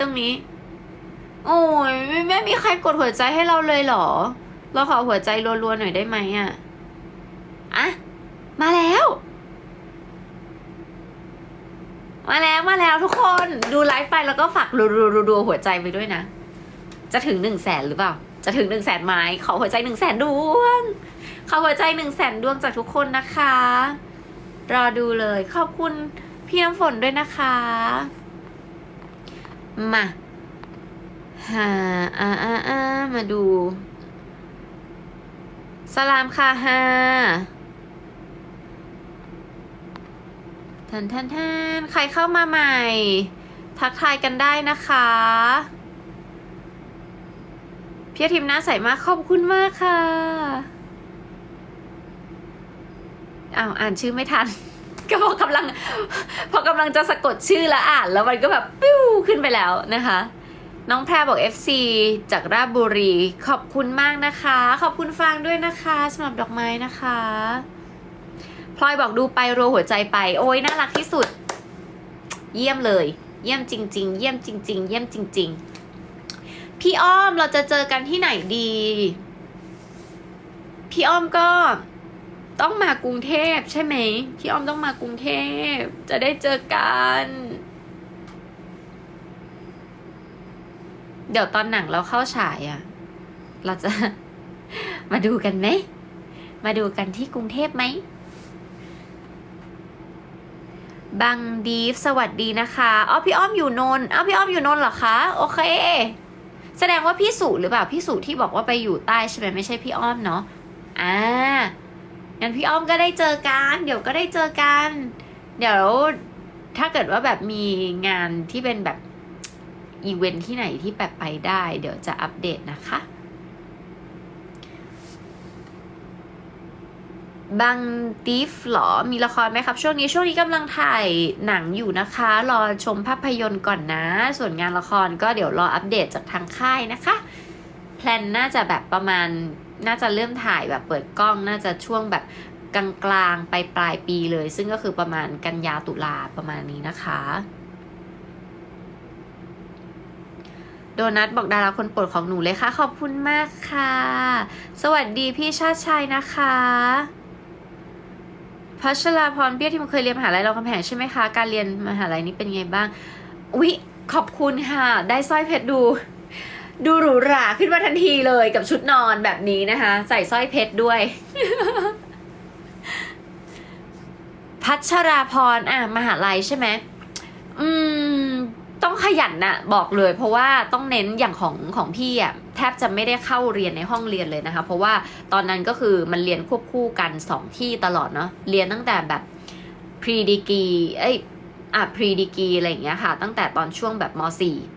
ตรงนี้ โอ้ยไม่ไม่มีใครกดหัวใจให้เราเลยเหรอ เราขอหัวใจรัวๆหน่อยได้ไหมอะอะมาแล้ว มาแล้วมาแล้วทุกคนดูไลฟ์ไปแล้วก็ฝากรัวๆๆๆหัวใจไปด้วยนะ จะถึงหนึ่งแสนหรือเปล่า จะถึงหนึ่งแสนไหมขอหัวใจหนึ่งแสนดวงขอหัวใจหนึ่งแสนดวงจากทุกคนนะคะ รอดูเลยขอบคุณพี่น้ำฝนด้วยนะคะ มาหาอ่าอ่าอ่ามาดู สลามค่ะฮาทันทันทันใครเข้ามาใหม่ ทักทายกันได้นะคะพี่ทีมหน้าใสมากขอบคุณมากค่ะอ้าวอ่านชื่อไม่ทัน ก็พอกำลัง พอกำลังจะสะกดชื่อแล้วอ่าน แล้วมันก็แบบปิ้วขึ้นไปแล้วนะคะ น้องแพรบอก FC จากราชบุรี ขอบคุณมากนะคะ ขอบคุณฟางด้วยนะคะสำหรับดอกไม้นะคะพลอยบอกดูไปรัวหัวใจไป โอ้ยน่ารักที่สุด เยี่ยมเลย เยี่ยมจริง ๆ เยี่ยมจริง ๆ เยี่ยมจริง ๆ พี่อ้อมเราจะเจอกันที่ไหนดี พี่อ้อมก็ ต้องมากรุงเทพใช่ไหมพี่อ้อมต้องมากรุงเทพจะได้เจอกัน เดี๋ยวตอนหนังเราเข้าฉายอะ่ะ เราจะ มาดูกันไหม มาดูกันที่กรุงเทพไหมบังดีฟสวัสดีนะคะอ๋อพี่อ้อมอยู่นนอ้าวพี่อ้อมอยู่นนเหรอคะ โอเค แสดงว่าพี่สุหรือเปล่าพี่สุที่บอกว่าไปอยู่ใต้ใช่ไหมไม่ใช่พี่อ้อมเนาะอ่า งั้นพี่อ้อมก็ได้เจอกัน เดี๋ยวก็ได้เจอกัน เดี๋ยวถ้าเกิดว่าแบบมีงานที่เป็นแบบอีเวนท์ที่ไหนที่แบบไปได้ เดี๋ยวจะอัปเดตนะคะบังติฟหรอ มีละครไหมครับ ช่วงนี้ช่วงนี้กำลังถ่ายหนังอยู่นะคะ รอชมภาพยนตร์ก่อนนะ ส่วนงานละครก็เดี๋ยวรออัปเดตจากทางค่ายนะคะ แพลนน่าจะแบบประมาณ น่าจะเริ่มถ่ายแบบเปิดกล้องน่าจะช่วงแบบกลางกลางๆไปปลายปีเลย ซึ่งก็คือประมาณกันยาตุลาประมาณนี้นะคะ โดนัทบอกดาราคนโปรดของหนูเลยค่ะ ขอบคุณมากค่ะ สวัสดีพี่ชาติชัยนะคะพัชราพรเบี้ยที่มันเคยเรียนมหาลัยรามคำแหงใช่ไหมคะ การเรียนมหาลัยนี้เป็นไงบ้าง อุ๊ย ขอบคุณค่ะ ได้สร้อยเพชรดู ดูหรูหราขึ้นมาทันทีเลยกับชุดนอนแบบนี้นะคะ ใส่สร้อยเพชรด้วย พัชราพรอะมหาลัยใช่ไหมอืม ต้องขยันนะบอกเลย เพราะว่าต้องเน้นอย่างของของพี่อะแทบจะไม่ได้เข้าเรียนในห้องเรียนเลยนะคะ เพราะว่าตอนนั้นก็คือมันเรียนควบคู่กันสองที่ตลอดเนาะเรียนตั้งแต่แบบ pre degree เอ้ยอะ pre degree อะไรอย่างเงี้ยค่ะ ตั้งแต่ตอนช่วงแบบม .4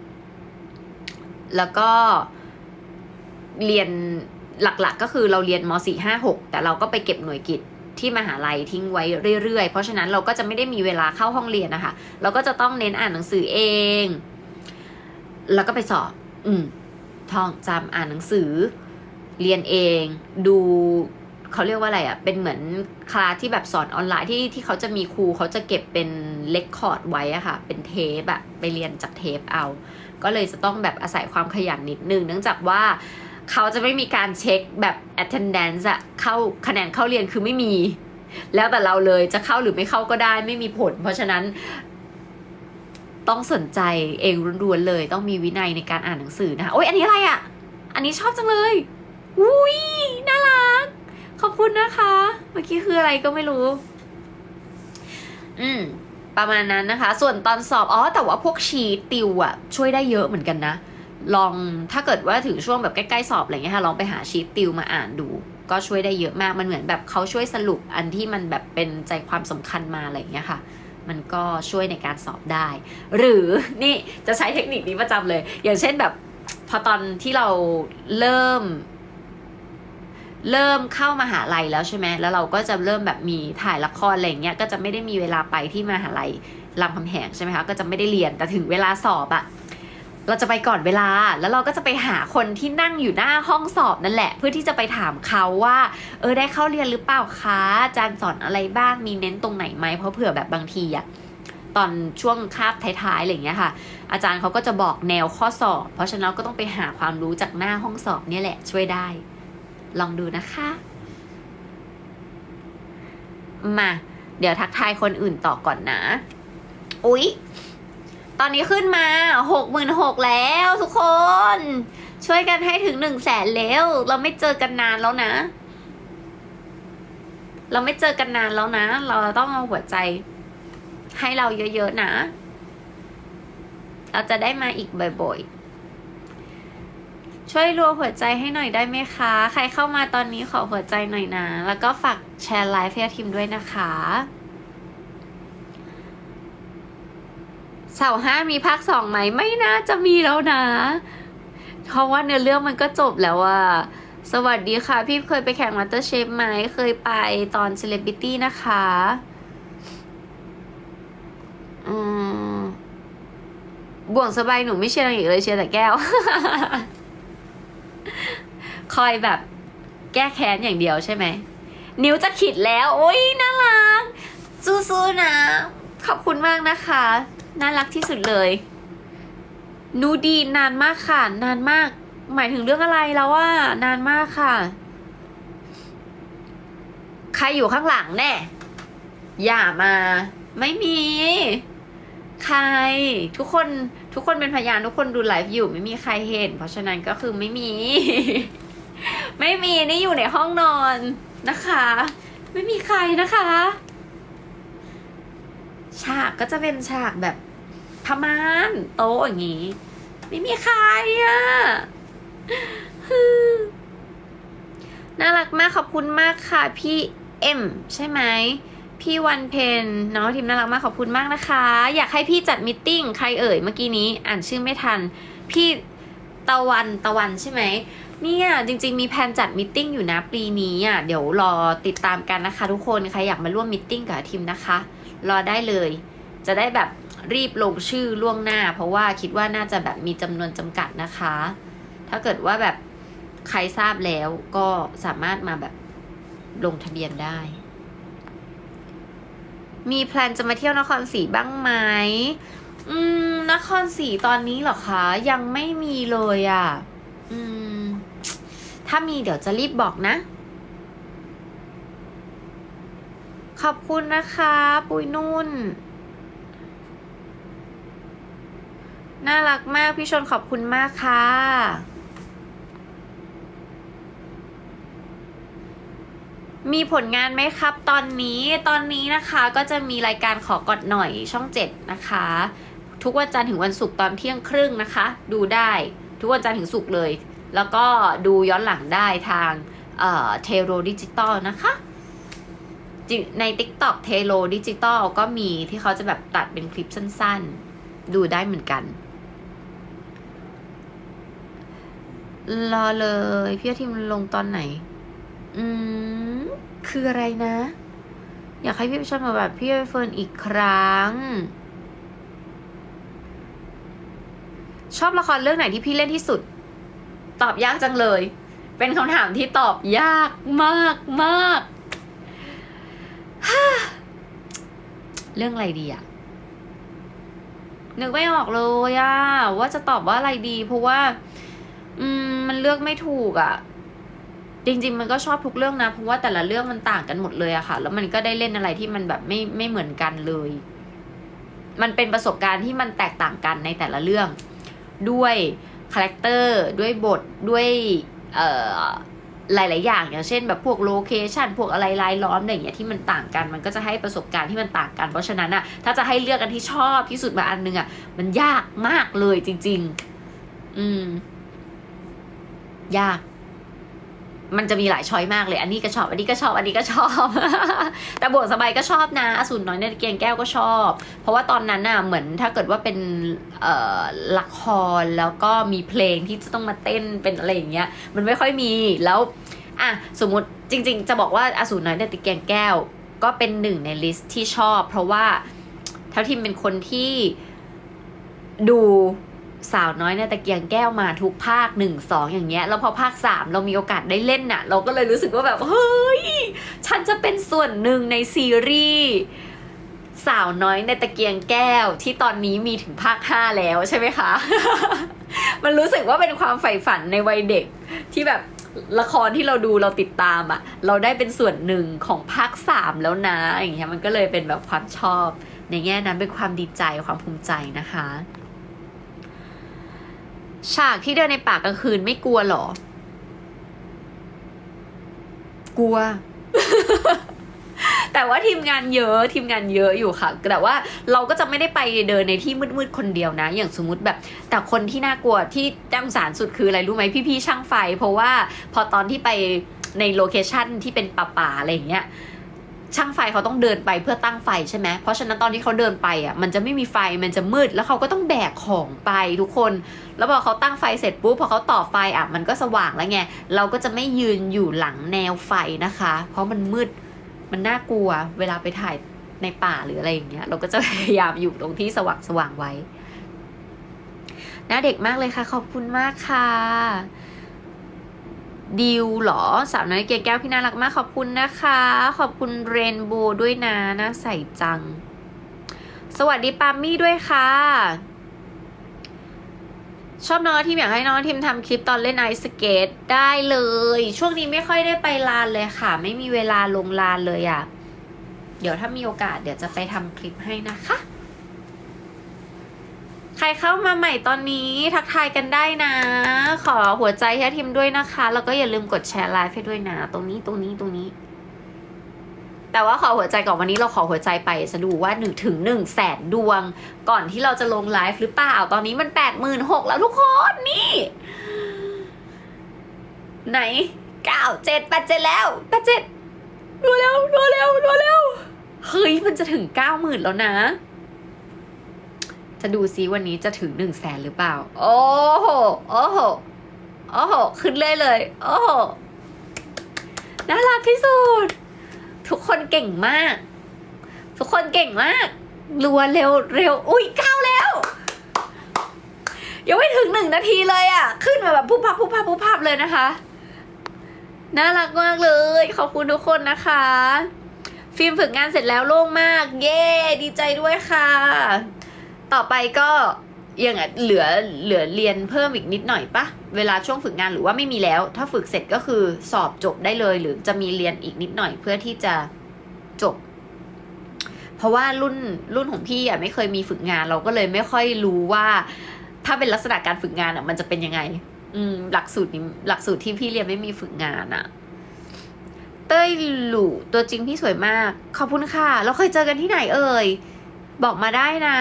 แล้วก็เรียนหลักๆ ก็คือเราเรียนม .4 5 6 แต่เราก็ไปเก็บหน่วยกิจที่มหาลัยทิ้งไว้เรื่อยๆ เพราะฉะนั้นเราก็จะไม่ได้มีเวลาเข้าห้องเรียนนะคะ เราก็จะต้องเน้นอ่านหนังสือเอง แล้วก็ไปสอบ อืมท่องจำอ่านหนังสือ เรียนเอง ดู เขาเรียกว่าอะไรอะ่ะ เป็นเหมือนคลาสที่แบบสอนออนไลน์ที่ที่เขาจะมีครูเขาจะเก็บเป็นเลคคอร์ดไว้อะค่ะ เป็นเทปอะไปเรียนจากเทปเอา ก็เลยจะต้องแบบอาศัยความขยันนิดนึง เนื่องจากว่าเขาจะไม่มีการเช็คแบบ attendance อะเข้าคะแนนเข้าเรียนคือไม่มี แล้วแต่เราเลยจะเข้าหรือไม่เข้าก็ได้ไม่มีผล เพราะฉะนั้นต้องสนใจเองล้วนๆเลย ต้องมีวินัยในการอ่านหนังสือนะคะโอ๊ยอันนี้อะไรอะ่ะ อันนี้ชอบจังเลย อุ้ยน่ารัก ขอบคุณนะคะ เมื่อกี้คืออะไรก็ไม่รู้ อืม ประมาณนั้นนะคะ ส่วนตอนสอบ อ๋อ แต่ว่าพวกชีตติวอะช่วยได้เยอะเหมือนกันนะ ลอง ถ้าเกิดว่าถึงช่วงแบบใกล้ๆสอบอะไรเงี้ยค่ะ ลองไปหาชีตติวมาอ่านดู ก็ช่วยได้เยอะมาก มันเหมือนแบบเขาช่วยสรุปอันที่มันแบบเป็นใจความสำคัญมาอะไรเงี้ยค่ะมันก็ช่วยในการสอบได้ หรือนี่จะใช้เทคนิคนี้ประจำเลย อย่างเช่นแบบพอตอนที่เราเริ่ม เริ่มเข้ามาหาลัยแล้วใช่ไหมแล้วเราก็จะเริ่มแบบมีถ่ายละครอะไรเงี้ย ก็จะไม่ได้มีเวลาไปที่มหาลัยรามคำแหงใช่ไหมคะ ก็จะไม่ได้เรียน แต่ถึงเวลาสอบอะเราจะไปก่อนเวลา แล้วเราก็จะไปหาคนที่นั่งอยู่หน้าห้องสอบนั่นแหละ เพื่อที่จะไปถามเขาว่า เออได้เข้าเรียนหรือเปล่าคะ อาจารย์สอนอะไรบ้าง มีเน้นตรงไหนไหม เพราะเผื่อแบบบางทีอะตอนช่วงคาบท้ายๆอะไรอย่างเงี้ยค่ะ อาจารย์เขาก็จะบอกแนวข้อสอบ เพราะฉะนั้นเราก็ต้องไปหาความรู้จากหน้าห้องสอบเนี่ยแหละช่วยได้ ลองดูนะคะ มา เดี๋ยวทักทายคนอื่นต่อก่อนนะ อุ๊ย ตอนนี้ขึ้นมาหกหมื่นหกแล้วทุกคน ช่วยกันให้ถึงหนึ่งแสนแล้ว เราไม่เจอกันนานแล้วนะ เราไม่เจอกันนานแล้วนะ เราต้องเอาหัวใจ ให้เราเยอะๆนะ เราจะได้มาอีกบ่อยๆ ช่วยรัวหัวใจให้หน่อยได้ไหมคะ ใครเข้ามาตอนนี้ขอหัวใจหน่อยนะ แล้วก็ฝากแชร์ไลฟ์ให้ทีมด้วยนะคะเสาร์ห้ามีภาคสองไหมไม่น่าจะมีแล้วนะ เพราะว่าเนื้อเรื่องมันก็จบแล้วอะสวัสดีค่ะ พี่เคยไปแข่งมาสเตอร์เชฟไหมเคยไปตอนเซเลบริตี้นะคะอืมบ่วงสบายหนูไม่เชียร์นางเอกเลยเชียร์แต่แก้ว คอยแบบแก้แค้นอย่างเดียวใช่ไหม นิ้วจะขิดแล้ว โอ้ยน่ารักสู้ๆนะ ขอบคุณมากนะคะ น่ารักที่สุดเลยนูดีนานมากค่ะ นานมาก หมายถึงเรื่องอะไรแล้วว่านานมากค่ะ ใครอยู่ข้างหลังแน่ อย่ามา ไม่มี ใคร ทุกคนทุกคนเป็นพยานทุกคนดูไลฟ์อยู่ ไม่มีใครเห็น เพราะฉะนั้นก็คือไม่มี ไม่มีนี่อยู่ในห้องนอนนะคะ ไม่มีใครนะคะ ฉากก็จะเป็นฉากแบบพม่านโต๊ะอย่างนี้ ไม่มีใครอะ่ะน่ารักมากขอบคุณมากค่ะ พี่เอ็มใช่ไหมพี่วันเพนน้องทีมน่ารักมากขอบคุณมากนะคะ อยากให้พี่จัดมิทติ้งใครเอ่ยเมื่อกี้นี้ อ่านชื่อไม่ทัน พี่ตะวันตะวันใช่ไหม เนี่ยจริง ๆ มีแผนจัดมิทติ้งอยู่นะปีนี้อะเดี๋ยวรอติดตามกันนะคะทุกคนใครอยากมาร่วมมิทติ้งกับทีมนะคะ รอได้เลย จะได้แบบรีบลงชื่อล่วงหน้า เพราะว่าคิดว่าน่าจะแบบมีจำนวนจำกัดนะคะ ถ้าเกิดว่าแบบใครทราบแล้วก็สามารถมาแบบลงทะเบียนได้ มีแพลนจะมาเที่ยวนครศรีบ้างไหมอืมนครศรีตอนนี้เหรอคะ ยังไม่มีเลยอะ่ะ อืม ถ้ามีเดี๋ยวจะรีบบอกนะ ขอบคุณนะคะ ปุยนุ่น น่ารักมาก พี่ชนขอบคุณมากค่ะมีผลงานไหมครับ ตอนนี้ตอนนี้นะคะก็จะมีรายการขอกดหน่อยช่องเจ็ดนะคะ ทุกวันจันทร์ถึงวันศุกร์ตอนเที่ยงครึ่งนะคะ ดูได้ทุกวันจันทร์ถึงศุกร์เลย แล้วก็ดูย้อนหลังได้ทางเทโรดิจิตอลนะคะใน TikTok เทโ o ดิจิตอลก็มีที่เขาจะแบบตัดเป็นคลิปสั้นๆ ดูได้เหมือนกัน รอเลย พี่ทิมลงตอนไหน อืม คืออะไรนะ อยากให้พี่ไปชมมาแบบพี่เฟิร์นอีกครั้ง ชอบละครเรื่องไหนที่พี่เล่นที่สุด ตอบยากจังเลย เป็นคำถามที่ตอบยากมากมากเรื่องอะไรดีอะนึกไม่ออกเลยอะว่าจะตอบว่าอะไรดี เพราะว่า อืม มันเลือกไม่ถูกอะจริง ๆ มันก็ชอบทุกเรื่องนะเพราะว่าแต่ละเรื่องมันต่างกันหมดเลยอะค่ะ แล้วมันก็ได้เล่นอะไรที่มันแบบไม่ไม่เหมือนกันเลย มันเป็นประสบการณ์ที่มันแตกต่างกันในแต่ละเรื่อง ด้วย คาแรคเตอร์ด้วยบทด้วยหลาย ๆ อย่าง อย่างเช่นแบบพวกโลเคชันพวกอะไรรายล้อมอะไรอย่างเงี้ยที่มันต่างกัน มันก็จะให้ประสบการณ์ที่มันต่างกัน เพราะฉะนั้นอะถ้าจะให้เลือกกันที่ชอบที่สุดมาอันนึงอะมันยากมากเลยจริง ๆ อืม ยาก มันจะมีหลายช้อยมากเลย อันนี้ก็ชอบ อันนี้ก็ชอบ อันนี้ก็ชอบ แต่บวกสบายก็ชอบนะอสูรน้อยในตะเกียงแก้วก็ชอบ เพราะว่าตอนนั้นน่ะ เหมือนถ้าเกิดว่าเป็นละครแล้วก็มีเพลงที่จะต้องมาเต้นเป็นอะไรอย่างเงี้ย มันไม่ค่อยมี แล้วอะสมมติจริง ๆ จะบอกว่าอสูรน้อยในตะเกียงแก้ว ก็เป็นหนึ่งในลิสต์ที่ชอบ เพราะว่าเท่าที่เป็นคนที่ดู สาวน้อยในตะเกียงแก้วมาทุกภาคหนึ่งสองอย่างเงี้ยแล้วพอภาคสามเรามีโอกาสได้เล่นน่ะ เราก็เลยรู้สึกว่าแบบเฮ้ย ฉันจะเป็นส่วนหนึ่งในซีรีส์สาวน้อยในตะเกียงแก้วที่ตอนนี้มีถึงภาคห้าแล้วใช่ไหมคะ มันรู้สึกว่าเป็นความใฝ่ฝันในวัยเด็กที่แบบละครที่เราดูเราติดตามอะ่ะ เราได้เป็นส่วนหนึ่งของภาคสามแล้วนะอย่างเงี้ยมันก็เลยเป็นแบบความชอบ ในแง่นั้นเป็นความดีใจความภูมิใจนะคะ ฉากที่เดินในป่ากลางคืนไม่กลัวเหรอ กลัว แต่ว่าทีมงานเยอะทีมงานเยอะอยู่ค่ะ แต่ว่าเราก็จะไม่ได้ไปเดินในที่มืดๆคนเดียวนะ อย่างสมมุติแบบ แต่คนที่น่ากลัวที่ดังสารสุดคืออะไรรู้ไหมพี่ๆช่างไฟ เพราะว่าพอตอนที่ไปในโลเคชั่นที่เป็นป่าๆอะไรอย่างเงี้ย ช่างไฟเขาต้องเดินไปเพื่อตั้งไฟใช่ไหมเพราะฉะนั้นตอนที่เขาเดินไปอะมันจะไม่มีไฟมันจะมืด แล้วเขาก็ต้องแบกของไปทุกคน แล้วพอเขาตั้งไฟเสร็จปุ๊บพอเขาต่อไฟอะมันก็สว่างแล้วไงเราก็จะไม่ยืนอยู่หลังแนวไฟนะคะ เพราะมันมืดมันน่ากลัว เวลาไปถ่ายในป่าหรืออะไรอย่างเงี้ย เราก็จะพยายามอยู่ตรงที่สว่างสว่างๆไว้หน้าเด็กมากเลยค่ะ ขอบคุณมากค่ะ ดิวเหรอสาวน้อยเกยแก้วพี่น่ารักมากขอบคุณนะคะ ขอบคุณเรนโบวด้วยนะน่าใส่จัง สวัสดีปามี่ด้วยค่ะ ชอบน้องทีมอยากให้น้องทีมทำคลิปตอนเล่นไอซ์สเกตได้เลย ช่วงนี้ไม่ค่อยได้ไปลานเลยค่ะ ไม่มีเวลาลงลานเลยอะ่ะ เดี๋ยวถ้ามีโอกาสเดี๋ยวจะไปทำคลิปให้นะคะ ใครเข้ามาใหม่ตอนนี้ทักทายกันได้นะ ขอหัวใจให้ทีมด้วยนะคะ แล้วก็อย่าลืมกดแชร์ไลฟ์ให้ด้วยนะ ตรงนี้ตรงนี้ตรงนี้ แต่ว่าขอหัวใจก่อนวันนี้เราขอหัวใจไปจะดูว่าหนึ่งถึงหนึ่งแสนดวง ก่อนที่เราจะลงไลฟ์หรือเปล่า ตอนนี้มันแปดหมื่นหกแล้วทุกคนนี่ไหนเก้าเจ็ดแปดเจ็ดแล้วแปดเจ็ดรัวเร็วรัวเร็วรัวเร็วเฮ้ยมันจะถึงเก้าหมื่นแล้วนะ จะดูซิวันนี้จะถึงหนึ่งแสนหรือเปล่า โอ้โห โอ้โห โอ้โห ขึ้นเลยเลย โอ้โห น่ารักที่สุด ทุกคนเก่งมาก ทุกคนเก่งมาก รัวเร็วเร็ว อุ้ยเก้าแล้ว ยังไม่ถึงหนึ่งนาทีเลยอะ่ะ ขึ้นมาแบบพุบพับพุบพับพุบพับเลยนะคะ น่ารักมากเลย ขอบคุณทุกคนนะคะ ฟิล์มฝึกงานเสร็จแล้วโล่งมาก เย้ ดีใจด้วยค่ะ ต่อไปก็ยังอะเหลือเหลือเรียนเพิ่มอีกนิดหน่อยปะเวลาช่วงฝึกงานหรือว่าไม่มีแล้ว ถ้าฝึกเสร็จก็คือสอบจบได้เลย หรือจะมีเรียนอีกนิดหน่อยเพื่อที่จะจบ เพราะว่ารุ่นรุ่นของพี่อะไม่เคยมีฝึกงานเราก็เลยไม่ค่อยรู้ว่า ถ้าเป็นลักษณะการฝึกงานอะ มันจะเป็นยังไง อืม หลักสูตรนี้หลักสูตรที่พี่เรียนไม่มีฝึกงานอะ เต้ยหลู่ตัวจริงพี่สวยมาก ขอบคุณค่ะ เราเคยเจอกันที่ไหนเอ่ยบอกมาได้นะ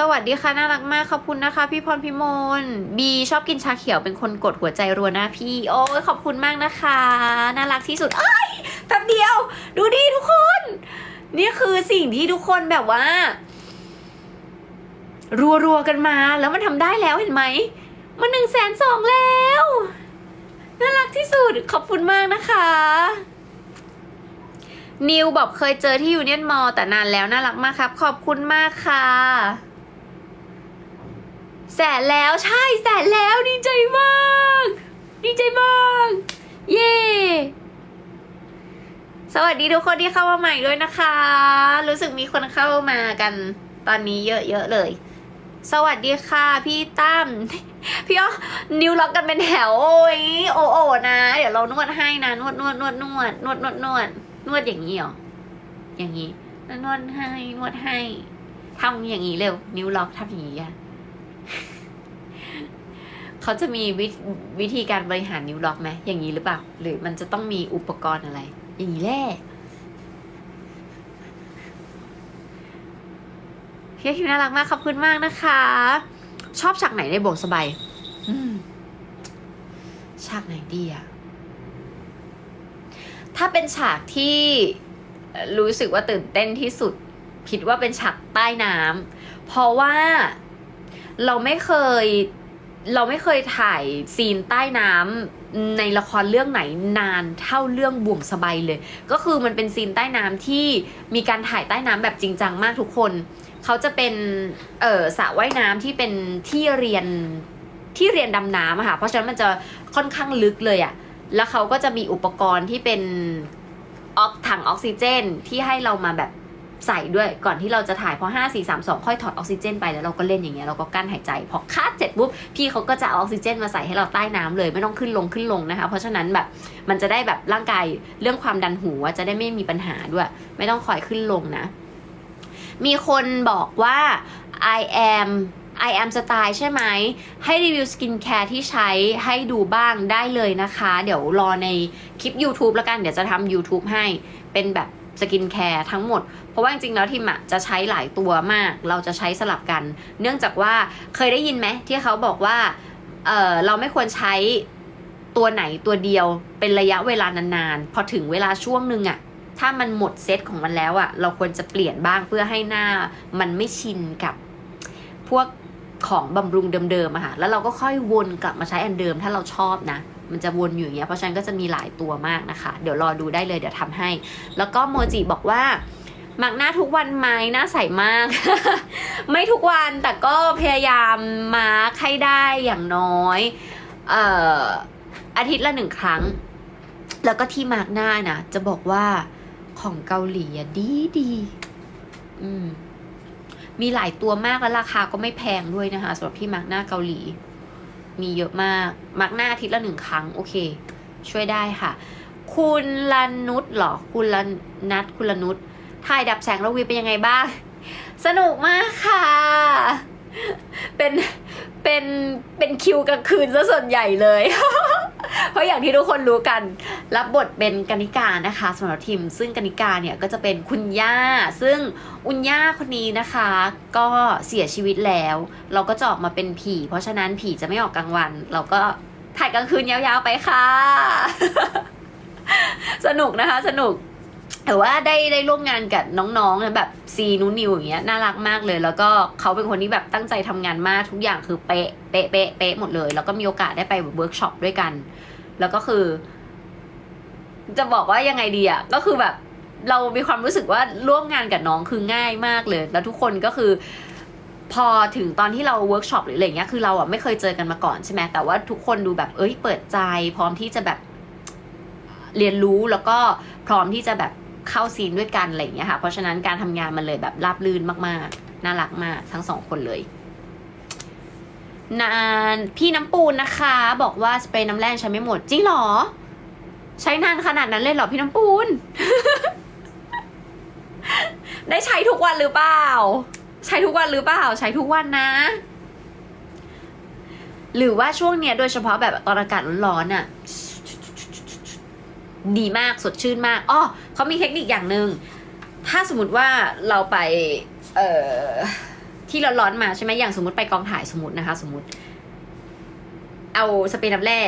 สวัสดีค่ะ น่ารักมาก ขอบคุณนะคะ พี่พรพิมลบีชอบกินชาเขียวเป็นคนกดหัวใจรัวหน้าพี่ โอ้ยขอบคุณมากนะคะ น่ารักที่สุด เอ้ยแป๊บเดียว ดูดิทุกคน นี่คือสิ่งที่ทุกคนแบบว่า รัวๆกันมา แล้วมันทำได้แล้วเห็นไหม มันหนึ่งแสนสองแล้ว น่ารักที่สุด ขอบคุณมากนะคะนิวบอกเคยเจอที่ยูเนียนมอลแต่นานแล้วน่ารักมากครับ ขอบคุณมากค่ะ แสนแล้วใช่แสนแล้วดีใจมาก ดีใจมาก เย้สวัสดีทุกคนที่เข้ามาใหม่ด้วยนะคะ รู้สึกมีคนเข้ามากันตอนนี้เยอะๆเลย สวัสดีค่ะพี่ตั้มพี่อ๋อนิ้วล็อกกันเป็นแถวโอ้ยโอโอนะ เดี๋ยวเรานวดให้นะนวดนวดนวดนวดนวดนวดนวดนวดอย่างนี้หรออย่างนี้นวดให้นวดให้ทำอย่างนี้เร็ว นิ้วล็อกทำอย่างนี้อะ เขาจะมีวิวิธีการบริหารนิ้วล็อกไหมอย่างนี้หรือเปล่า หรือมันจะต้องมีอุปกรณ์อะไร อย่างนี้แหละเฮียคิวน่ารักมากขอบคุณมากนะคะ ชอบฉากไหนในบทสบายอืมฉากไหนดีอะถ้าเป็นฉากที่เอ่อรู้สึกว่าตื่นเต้นที่สุด คิดว่าเป็นฉากใต้น้ำเพราะว่าเราไม่เคย เราไม่เคยถ่ายซีนใต้น้ำในละครเรื่องไหนนานเท่าเรื่องบ่วงสบายเลย ก็คือมันเป็นซีนใต้น้ำที่มีการถ่ายใต้น้ำแบบจริงจังมากทุกคน เขาจะเป็นเออสระว่ายน้ำที่เป็นที่เรียนที่เรียนดำน้ำอะค่ะ เพราะฉะนั้นมันจะค่อนข้างลึกเลยอะแล้วเขาก็จะมีอุปกรณ์ที่เป็นออกถังออกซิเจน ที่ให้เรามาแบบ ใส่ด้วยก่อนที่เราจะถ่ายพอห้าสี่สามสองค่อยถอดออกซิเจนไปแล้วเราก็เล่นอย่างเงี้ยเราก็กั้นหายใจ พอคาดเสร็จปุ๊บพี่เขาก็จะเอาออกซิเจนมาใส่ให้เราใต้น้ำเลยไม่ต้องขึ้นลงขึ้นลงนะคะ เพราะฉะนั้นแบบมันจะได้แบบร่างกายเรื่องความดันหูอะจะได้ไม่มีปัญหาด้วย ไม่ต้องคอยขึ้นลงนะ มีคนบอกว่า I am I am style ใช่ไหม ให้รีวิวสกินแคร์ที่ใช้ให้ดูบ้างได้เลยนะคะ เดี๋ยวรอในคลิป YouTube แล้วกัน เดี๋ยวจะทำ YouTube ให้เป็นแบบสกินแคร์ทั้งหมด เพราะว่าจริงๆแล้วทีมอะจะใช้หลายตัวมาก เราจะใช้สลับกัน เนื่องจากว่าเคยได้ยินไหมที่เขาบอกว่าเออเราไม่ควรใช้ตัวไหนตัวเดียวเป็นระยะเวลานานๆ พอถึงเวลาช่วงหนึ่งอะถ้ามันหมดเซตของมันแล้วอะเราควรจะเปลี่ยนบ้างเพื่อให้หน้ามันไม่ชินกับพวกของบำรุงเดิมๆอะค่ะ แล้วเราก็ค่อยวนกลับมาใช้อันเดิมถ้าเราชอบนะ มันจะวนอยู่อย่างเงี้ย เพราะฉะนั้นก็จะมีหลายตัวมากนะคะ เดี๋ยวรอดูได้เลยเดี๋ยวทำให้ แล้วก็โมจิบอกว่า หมักหน้าทุกวันไหมหน้าใสมาก ไม่ทุกวันแต่ก็พยายามมาร์คให้ได้อย่างน้อยเอ่ออาทิตย์ละหนึ่งครั้ง แล้วก็ที่มาร์กหน้านะจะบอกว่าของเกาหลีอะดีดีอืมมีหลายตัวมากแล้วราคาก็ไม่แพงด้วยนะคะสำหรับที่มาร์กหน้าเกาหลี มีเยอะมากมาร์กหน้าอาทิตย์ละหนึ่งครั้ง โอเค ช่วยได้ค่ะ คุณลนุชหรอ คุณลนัทคุณลนุช ถ่ายดับแสงระวีเป็นยังไงบ้าง สนุกมากค่ะ เป็น เป็น เป็นคิวกลางคืนซะส่วนใหญ่เลย เพราะอย่างที่ทุกคนรู้กัน รับบทเป็นกนิกานะคะสำหรับทีม ซึ่งกนิกาเนี่ยก็จะเป็นคุณย่า ซึ่งอุญย่าคนนี้นะคะ ก็เสียชีวิตแล้ว เราก็จะออกมาเป็นผี เพราะฉะนั้นผีจะไม่ออกกลางวัน เราก็ถ่ายกลางคืนยาวๆไปค่ะ สนุกนะคะ สนุก แต่ว่าได้ได้ร่วมงานกับน้องๆแบบซีนูนิวอย่างเงี้ยน่ารักมากเลย แล้วก็เขาเป็นคนที่แบบตั้งใจทำงานมากทุกอย่างคือเป๊ะเป๊ะเป๊ะเป๊ะหมดเลย แล้วก็มีโอกาสได้ไปเวิร์กช็อปด้วยกัน แล้วก็คือ จะบอกว่ายังไงดีอะก็คือแบบ เรามีความรู้สึกว่าร่วมงานกับน้องคือง่ายมากเลย แล้วทุกคนก็คือ พอถึงตอนที่เราเวิร์กช็อปหรืออะไรเงี้ยคือเราอะไม่เคยเจอกันมาก่อนใช่ไหมแต่ว่าทุกคนดูแบบเอ้ยเปิดใจ พร้อมที่จะแบบเรียนรู้แล้วก็พร้อมที่จะแบบ เข้าซีนด้วยกันอะไรอย่างเงี้ยค่ะ เพราะฉะนั้นการทำงานมันเลยแบบราบรื่นมากๆ น่ารักมากทั้งสองคนเลยนานพี่น้ำปูนนะคะ บอกว่าสเปรย์น้ำแร่ใช้ไม่หมด จริงเหรอ ใช้นานขนาดนั้นเลยเหรอพี่น้ำปูน ได้ใช้ทุกวันหรือเปล่า ใช้ทุกวันหรือเปล่า ใช้ทุกวันนะ หรือว่าช่วงเนี้ยโดยเฉพาะแบบตอนอากาศร้อนๆอะ ดีมากสดชื่นมากอ๋อเขามีเทคนิคอย่างหนึ่งถ้าสมมติว่าเราไปเอ่อที่ร้อนๆมาใช่ไหมอย่างสมมติไปกองถ่ายสมมตินะคะ สมมติ เอาสเปรย์น้ำแร่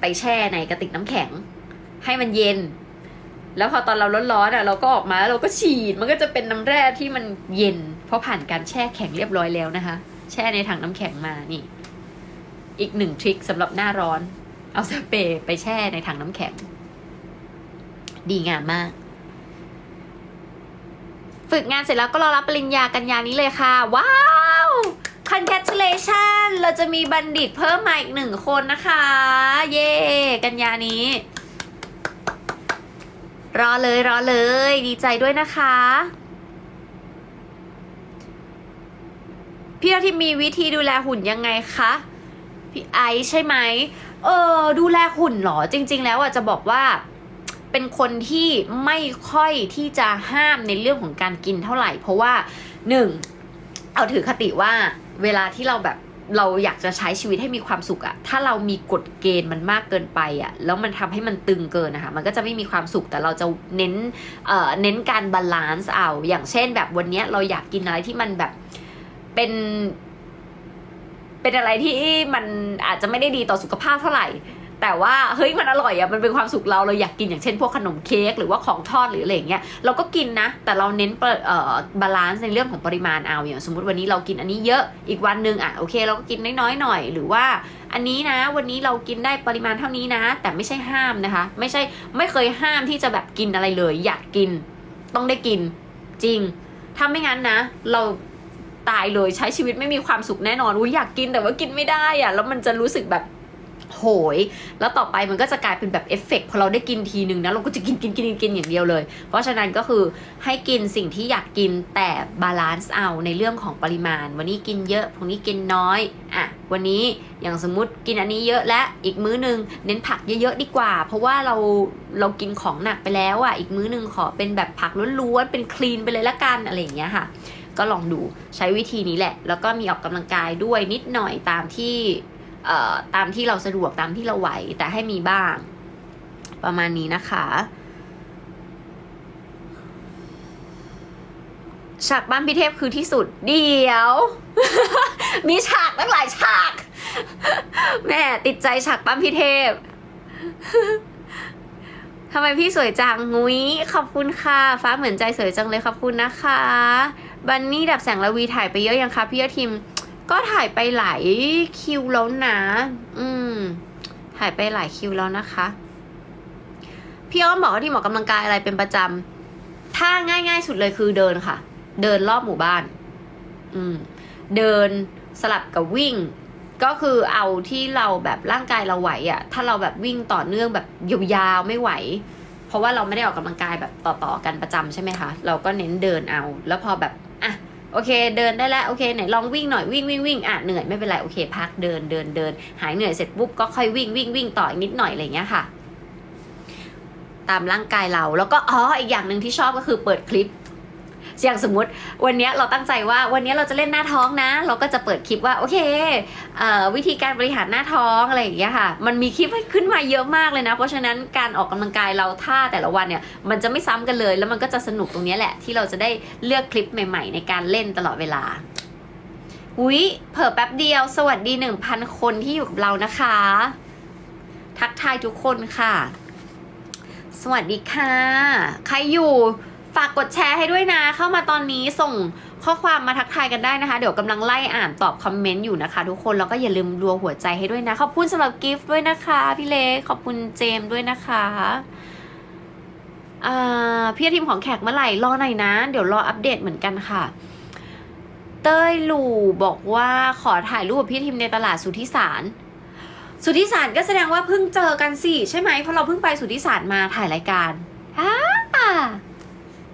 ไปแช่ในกระติกน้ำแข็ง ให้มันเย็น แล้วพอตอนเราร้อนๆอะ เราก็ออกมาแล้วเราก็ฉีดมันก็จะเป็นน้ำแร่ที่มันเย็น เพราะผ่านการแช่แข็งเรียบร้อยแล้วนะคะ แช่ในถังน้ำแข็งมานี่ อีกหนึ่งทริคสำหรับหน้าร้อน เอาสเปรย์ไปแช่ในถังน้ำแข็ง ดีงามมาก ฝึกงานเสร็จแล้วก็รอรับปริญญากันยานี้เลยค่ะ ว้าว congratulation เราจะมีบัณฑิตเพิ่มมาอีกหนึ่งคนนะคะ เย่กันยานี้ รอเลยรอเลย ดีใจด้วยนะคะ พี่เราที่มีวิธีดูแลหุ่นยังไงคะพี่ไอซ์ใช่ไหมเออดูแลหุ่นเหรอจริง ๆ แล้วอะจะบอกว่า เป็นคนที่ไม่ค่อยที่จะห้ามในเรื่องของการกินเท่าไหร่ เพราะว่าหนึ่งเอาถือคติว่าเวลาที่เราแบบเราอยากจะใช้ชีวิตให้มีความสุขอะถ้าเรามีกฎเกณฑ์มันมากเกินไปอะแล้วมันทำให้มันตึงเกินนะคะ มันก็จะไม่มีความสุข แต่เราจะเน้น เอ่อ เน้นการบาลานซ์เอา อย่างเช่นแบบวันเนี้ยเราอยากกินอะไรที่มันแบบ เป็น เป็นอะไรที่มันอาจจะไม่ได้ดีต่อสุขภาพเท่าไหร่ แต่ว่าเฮ้ยมันอร่อยอะมันเป็นความสุขเราเราอยากกินอย่างเช่นพวกขนมเค้กหรือว่าของทอดหรืออะไรเงี้ยเราก็กินนะ แต่เราเน้นเปิดเอ่อบาลานซ์ในเรื่องของปริมาณเอาอย่างสมมติวันนี้เรากินอันนี้เยอะอีกวันหนึ่งอะโอเค เราก็กินน้อยๆหน่อย หรือว่าอันนี้นะ วันนี้เรากินได้ปริมาณเท่านี้นะ แต่ไม่ใช่ห้ามนะคะ ไม่ใช่ไม่เคยห้ามที่จะแบบกินอะไรเลย อยากกินต้องได้กินจริง ถ้าไม่งั้นนะ เราตายเลยใช้ชีวิตไม่มีความสุขแน่นอนอุ้ยอยากกินแต่ว่ากินไม่ได้อะแล้วมันจะรู้สึกแบบ โหย แล้วต่อไปมันก็จะกลายเป็นแบบเอฟเฟกต์พอเราได้กินทีนึงนะเราก็จะกินกินกินกินกินอย่างเดียวเลย เพราะฉะนั้นก็คือให้กินสิ่งที่อยากกินแต่บาลานซ์เอาในเรื่องของปริมาณ วันนี้กินเยอะพรุ่งนี้กินน้อยอะวันนี้อย่างสมมติกินอันนี้เยอะและอีกมื้อนึงเน้นผักเยอะๆดีกว่า เพราะว่าเราเรากินของหนักไปแล้วอะอีกมื้อนึงขอเป็นแบบผักล้วนๆเป็นคลีนไปเลยละกันอะไรอย่างเงี้ยค่ะก็ลองดูใช้วิธีนี้แหละ แล้วก็มีออกกำลังกายด้วยนิดหน่อยตามที่ ตามที่เราสะดวกตามที่เราไหว แต่ให้มีบ้าง ประมาณนี้นะคะฉากบ้านพี่เทพคือที่สุดเดียว มีฉากตั้งหลายฉาก แม่ติดใจฉากบ้านพี่เทพทำไมพี่สวยจังงุ้ยขอบคุณค่ะ ฟ้าเหมือนใจสวยจังเลยขอบคุณนะคะ บันนี่ดับแสงระวีถ่ายไปเยอะยังคะพี่ยอทิม ก็ถ่ายไปหลายคิวแล้วนะ อืม ถ่ายไปหลายคิวแล้วนะคะ พี่อ้อมบอกว่าที่หมอกำลังกายอะไรเป็นประจำถ้าง่ายๆสุดเลยคือเดินค่ะ เดินรอบหมู่บ้าน อืม เดินสลับกับวิ่ง ก็คือเอาที่เราแบบร่างกายเราไหวอะ่ะถ้าเราแบบวิ่งต่อเนื่องแบบยาวๆไม่ไหว เพราะว่าเราไม่ได้ออกกำลังกายแบบต่อๆกันประจำใช่ไหมคะ เราก็เน้นเดินเอา แล้วพอแบบ โอเค เดินได้แล้วโอเคไหนลองวิ่งหน่อยวิ่งวิ่งวิ่งอะเหนื่อยไม่เป็นไรโอเค พักเดินเดินเดินหายเหนื่อยเสร็จปุ๊บก็ค่อยวิ่งวิ่งวิ่งต่ออีกนิดหน่อยอะไรเงี้ยค่ะ ตามร่างกายเราแล้วก็อ๋ออีกอย่างหนึ่งที่ชอบก็คือเปิดคลิป อย่างสมมติวันเนี้ยเราตั้งใจว่าวันเนี้ยเราจะเล่นหน้าท้องนะ เราก็จะเปิดคลิปว่าโอเคเอ่อวิธีการบริหารหน้าท้องอะไรอย่างเงี้ยค่ะ มันมีคลิปให้ขึ้นมาเยอะมากเลยนะ เพราะฉะนั้นการออกกำลังกายเราท่าแต่ละวันเนี่ยมันจะไม่ซ้ำกันเลย แล้วมันก็จะสนุกตรงเนี้ยแหละ ที่เราจะได้เลือกคลิปใหม่ ๆ ในการเล่นตลอดเวลาอุ้ยเผลอแป๊บเดียว สวัสดีหนึ่งพันคนที่อยู่กับเรานะคะ ทักทายทุกคนค่ะ สวัสดีค่ะ ใครอยู่ ฝากกดแชร์ให้ด้วยนะ เข้ามาตอนนี้ส่งข้อความมาทักทายกันได้นะคะ เดี๋ยวกำลังไล่อ่านตอบคอมเมนต์อยู่นะคะ ทุกคนแล้วก็อย่าลืมรัวหัวใจให้ด้วยนะ ขอบคุณสำหรับกิฟต์ด้วยนะคะ พี่เล็กขอบคุณเจมส์ด้วยนะคะอ่าพี่ทีมของแขกเมื่อไหร่รอหน่อยนะ เดี๋ยวรออัปเดตเหมือนกันค่ะ เต้ยหลู่บอกว่าขอถ่ายรูปกับพี่ทีมในตลาดสุทธิสาร สุทธิสารก็แสดงว่าเพิ่งเจอกันสิใช่ไหมเพราะเราเพิ่งไปสุทธิสารมาถ่ายรายการอ่า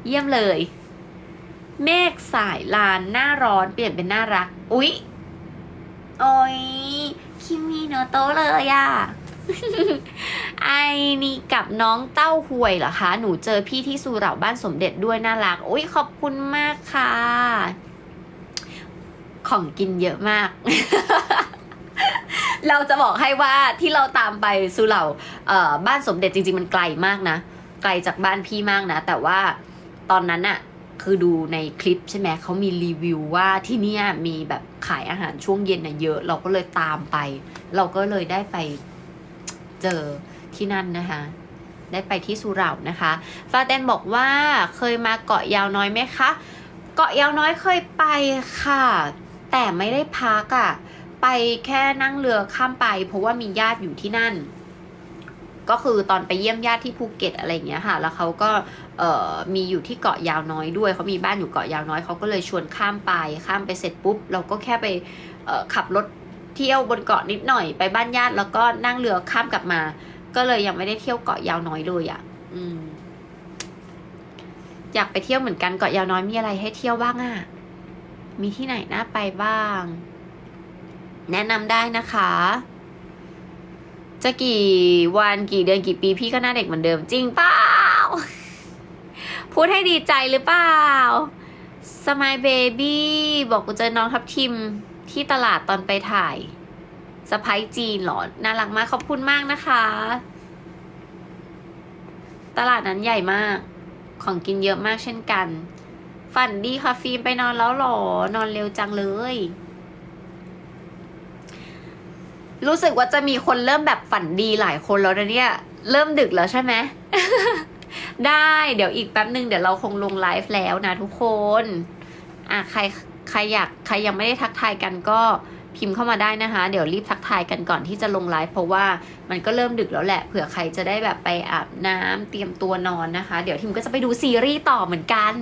เยี่ยมเลย เมฆสายลานหน้าร้อนเปลี่ยนเป็นน่ารัก อุ๊ย โอ้ยคิมิโนโตะเลยอะไอนี่กับน้องเต้าหวยเหรอคะ หนูเจอพี่ที่สุเหร่าบ้านสมเด็จด้วยน่ารัก อุ๊ย ขอบคุณมากค่ะ ของกินเยอะมาก เราจะบอกให้ว่าที่เราตามไปสุเหร่าเอ่อบ้านสมเด็จจริง ๆ มันไกลมากนะ ไกลจากบ้านพี่มากนะ แต่ว่า ตอนนั้นอะคือดูในคลิปใช่ไหมเขามีรีวิวว่าที่นี่มีแบบขายอาหารช่วงเย็นน่ะเยอะ เราก็เลยตามไป เราก็เลยได้ไปเจอที่นั่นนะคะ ได้ไปที่สุเหร่านะคะฟาเตนบอกว่าเคยมาเกาะยาวน้อยไหมคะ เกาะยาวน้อยเคยไปค่ะ แต่ไม่ได้พักอะ่ะ ไปแค่นั่งเรือข้ามไป เพราะว่ามีญาติอยู่ที่นั่นก็คือตอนไปเยี่ยมญาติที่ภูเก็ตอะไรอย่างเงี้ยค่ะ แล้วเขาก็เมีอยู่ที่เกาะยาวน้อยด้วยเขามีบ้านอยู่เกาะยาวน้อยเขาก็เลยชวนข้ามไปข้ามไปเสร็จปุ๊บ เราก็แค่ไปขับรถเที่ยวบนเกาะนิดหน่อยไปบ้านญาติแล้วก็นั่งเรือข้ามกลับมา ก็เลยยังไม่ได้เที่ยวเกาะยาวน้อยเลยอะ่ะ อืม อยากไปเที่ยวเหมือนกันเกาะยาวน้อยมีอะไรให้เที่ยวบ้างอะ่ะ มีที่ไหนน่าไปบ้าง แนะนำได้นะคะ จะกี่วันกี่เดือนกี่ปีพี่ก็หน้าเด็กเหมือนเดิมจริงเปล่า พูดให้ดีใจหรือเปล่าสมายเบบี้บอกกูเจอน้องทับทิมที่ตลาดตอนไปถ่ายสไปจีนหรอ น่ารักมาก ขอบคุณมากนะคะ ตลาดนั้นใหญ่มาก ของกินเยอะมากเช่นกัน ฝันดีค่ะฟิล์มไปนอนแล้วหรอ นอนเร็วจังเลย รู้สึกว่าจะมีคนเริ่มแบบฝันดีหลายคนแล้วนะเนี่ย เริ่มดึกแล้วใช่ไหม ได้เดี๋ยวอีกแป๊บหนึ่งเดี๋ยวเราคงลงไลฟ์แล้วนะทุกคนอะใครใครอยากใครยังไม่ได้ทักทายกันก็พิมพ์เข้ามาได้นะคะ เดี๋ยวรีบทักทายกันก่อนที่จะลงไลฟ์เพราะว่ามันก็เริ่มดึกแล้วแหละเผื่อใครจะได้แบบไปอาบน้ำเตรียมตัวนอนนะคะ เดี๋ยวทิมก็จะไปดูซีรีส์ต่อเหมือนกัน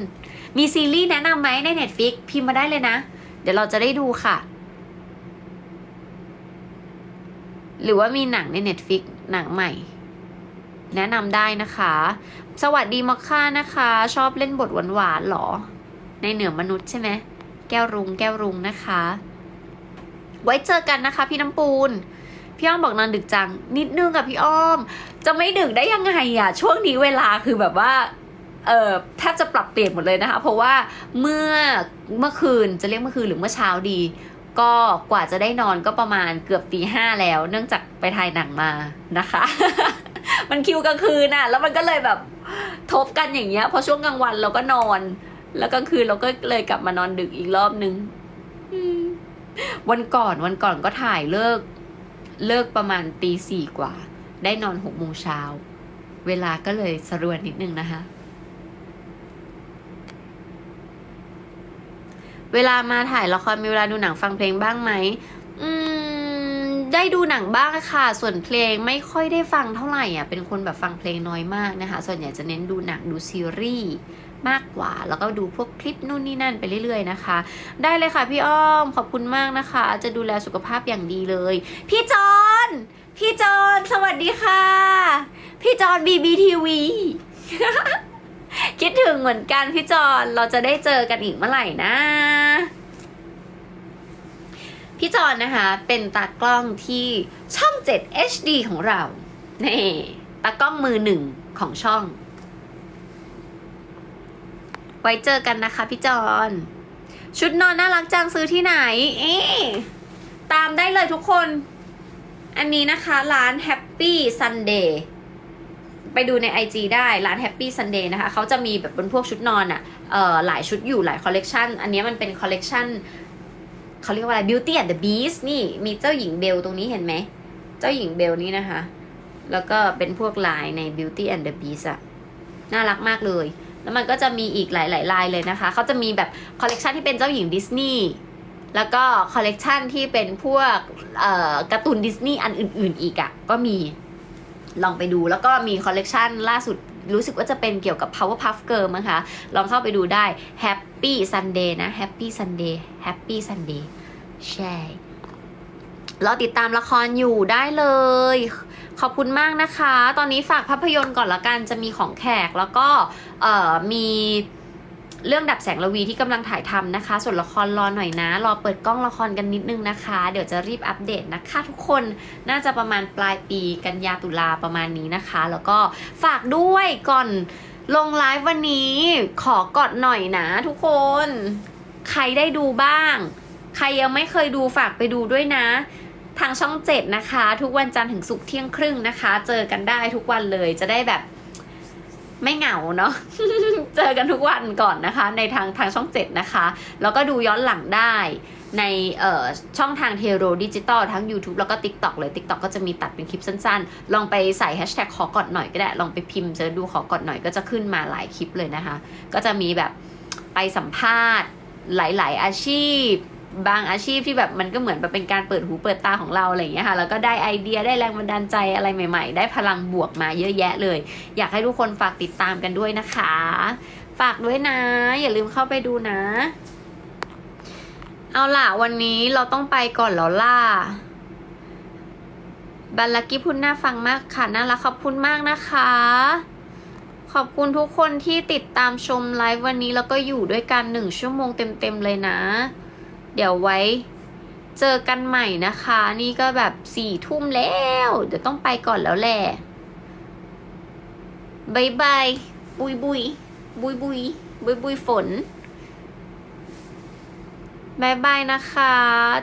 มีซีรีส์แนะนำไหมใน Netflix พิมพ์มาได้เลยนะ เดี๋ยวเราจะได้ดูค่ะ หรือว่ามีหนังใน Netflix หนังใหม่ แนะนำได้นะคะ สวัสดีมอคค่านะคะ ชอบเล่นบทหวานๆหรอ ในเหนือมนุษย์ใช่ไหม แก้วรุงแก้วรุงนะคะ ไว้เจอกันนะคะ พี่น้ำปูน พี่อ้อมบอกนอนดึกจัง นิดนึงกับพี่อ้อม จะไม่ดึกได้ยังไงอะช่วงนี้เวลาคือแบบว่าเออแทบจะปรับเปลี่ยนหมดเลยนะคะ เพราะว่าเมื่อเมื่อคืนจะเรียกเมื่อคืนหรือเมื่อเช้าดี ก็กว่าจะได้นอนก็ประมาณเกือบตีห้าแล้ว เนื่องจากไปถ่ายหนังมานะคะ มันคิวกลางคืนน่ะ แล้วมันก็เลยแบบทบกันอย่างเงี้ยเพราะช่วงกลางวันเราก็นอน แล้วกลางคืนเราก็เลยกลับมานอนดึกอีกรอบนึงวันก่อนวันก่อนก็ถ่ายเลิก เลิกประมาณตีสี่กว่า ได้นอนหกโมงเช้า เวลาก็เลยสรวนนิดนึงนะคะเวลามาถ่ายละครมีเวลาดูหนังฟังเพลงบ้างไหม ได้ดูหนังบ้างค่ะ ส่วนเพลงไม่ค่อยได้ฟังเท่าไหร่อะ เป็นคนแบบฟังเพลงน้อยมากนะคะ ส่วนใหญ่จะเน้นดูหนังดูซีรีส์มากกว่า แล้วก็ดูพวกคลิปนู่นนี่นั่นไปเรื่อยๆนะคะ ได้เลยค่ะพี่อ้อม ขอบคุณมากนะคะ จะดูแลสุขภาพอย่างดีเลย พี่จอนพี่จอนสวัสดีค่ะ พี่จอนบีบีทีวีคิดถึงเหมือนกันพี่จอนเราจะได้เจอกันอีกเมื่อไหร่นะ พี่จอนนะคะ เป็นตากล้องที่ช่อง 7 HD ของเรา นี่ตากล้องมือหนึ่งของช่อง ไว้เจอกันนะคะพี่จอน ชุดนอนน่ารักจังซื้อที่ไหน เอ๊ะตามได้เลยทุกคน อันนี้นะคะร้าน Happy Sunday ไปดูใน IG ได้ร้าน Happy Sunday นะคะ เขาจะมีแบบเป็นพวกชุดนอนอะ่ะหลายชุดอยู่หลายคอลเลกชันอันนี้มันเป็นคอลเลกชัน เขาเรียกว่าอะไร Beauty and the Beast นี่มีเจ้าหญิงเบลตรงนี้เห็นไหม เจ้าหญิงเบลนี่นะคะ แล้วก็เป็นพวกลายใน Beauty and the Beast อะน่ารักมากเลย แล้วมันก็จะมีอีกหลายๆลายเลยนะคะ เขาจะมีแบบคอลเลกชันที่เป็นเจ้าหญิงดิสนีย์แล้วก็คอลเลกชันที่เป็นพวกการ์ตูนดิสนีย์อันอื่น ๆ อีกอะก็มีลองไปดูแล้วก็มีคอลเลกชันล่าสุด รู้สึกว่าจะเป็นเกี่ยวกับ Powerpuff Girl มั้งคะ ลองเข้าไปดูได้ Happy Sunday นะ Happy Sunday Happy Sunday ใช่ราติดตามละครอยู่ได้เลย ขอบคุณมากนะคะ ตอนนี้ฝากภาพยนตร์ก่อนละกันจะมีของแขกแล้วก็มี เรื่องดับแสงระวีที่กำลังถ่ายทำนะคะ ส่วนละครรอหน่อยนะ รอเปิดกล้องละครกันนิดนึงนะคะ เดี๋ยวจะรีบอัปเดตนะคะ ทุกคนน่าจะประมาณปลายปีกันยาตุลาประมาณนี้นะคะ แล้วก็ฝากด้วยก่อนลงไลฟ์วันนี้ขอกอดหน่อยนะทุกคน ใครได้ดูบ้าง ใครยังไม่เคยดูฝากไปดูด้วยนะ ทางช่อง7นะคะ ทุกวันจันทร์ถึงศุกร์เที่ยงครึ่งนะคะ เจอกันได้ทุกวันเลยจะได้แบบ ไม่เหงาเนาะ เจอกันทุกวันก่อนนะคะ ในทางทางช่อง7นะคะ แล้วก็ดูย้อนหลังได้ในเอ่อช่องทางเทโรดิจิตอลทั้ง YouTube แล้วก็ TikTok เลย TikTok ก็จะมีตัดเป็นคลิปสั้นๆ ลองไปใส่แฮชแท็กขอกอดหน่อยก็ได้ ลองไปพิมพ์เจอดูขอกอดหน่อยก็จะขึ้นมาหลายคลิปเลยนะคะ ก็จะมีแบบไปสัมภาษณ์หลาย ๆ อาชีพ บางอาชีพที่แบบมันก็เหมือนแบบเป็นการเปิดหูเปิดตาของเราอะไรอย่างเงี้ยค่ะแล้วก็ได้ไอเดียได้แรงบันดาลใจอะไรใหม่ ๆ ได้พลังบวกมาเยอะแยะเลย อยากให้ทุกคนฝากติดตามกันด้วยนะคะ ฝากด้วยนะ อย่าลืมเข้าไปดูนะ เอาล่ะวันนี้เราต้องไปก่อนแล้วล่ะบัลลักกี้พูดน่าฟังมากค่ะน่ารักขอบคุณมากนะคะ ขอบคุณทุกคนที่ติดตามชมไลฟ์วันนี้แล้วก็อยู่ด้วยกันหนึ่งชั่วโมงเต็มๆเลยนะ เดี๋ยวไว้เจอกันใหม่นะคะ นี่ก็แบบสี่ทุ่มแล้ว เดี๋ยวต้องไปก่อนแล้วแหละบายบายบุยบุยบุยบุยบุยบุยฝนบายบายนะคะ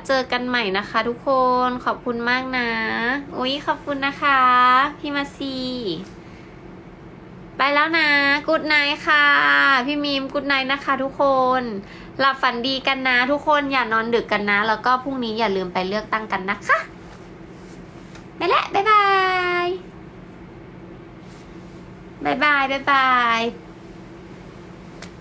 เจอกันใหม่นะคะทุกคน ขอบคุณมากนะ อุ้ยขอบคุณนะคะ พี่มาซี ไปแล้วนะ กุดไนค่ะ พี่มีมกุดไนนะคะทุกคน หลับฝันดีกันนะ ทุกคนอย่านอนดึกกันนะ แล้วก็พรุ่งนี้อย่าลืมไปเลือกตั้งกันนะคะไปละบ๊ายบาย บ๊ายบาย บ๊ายบาย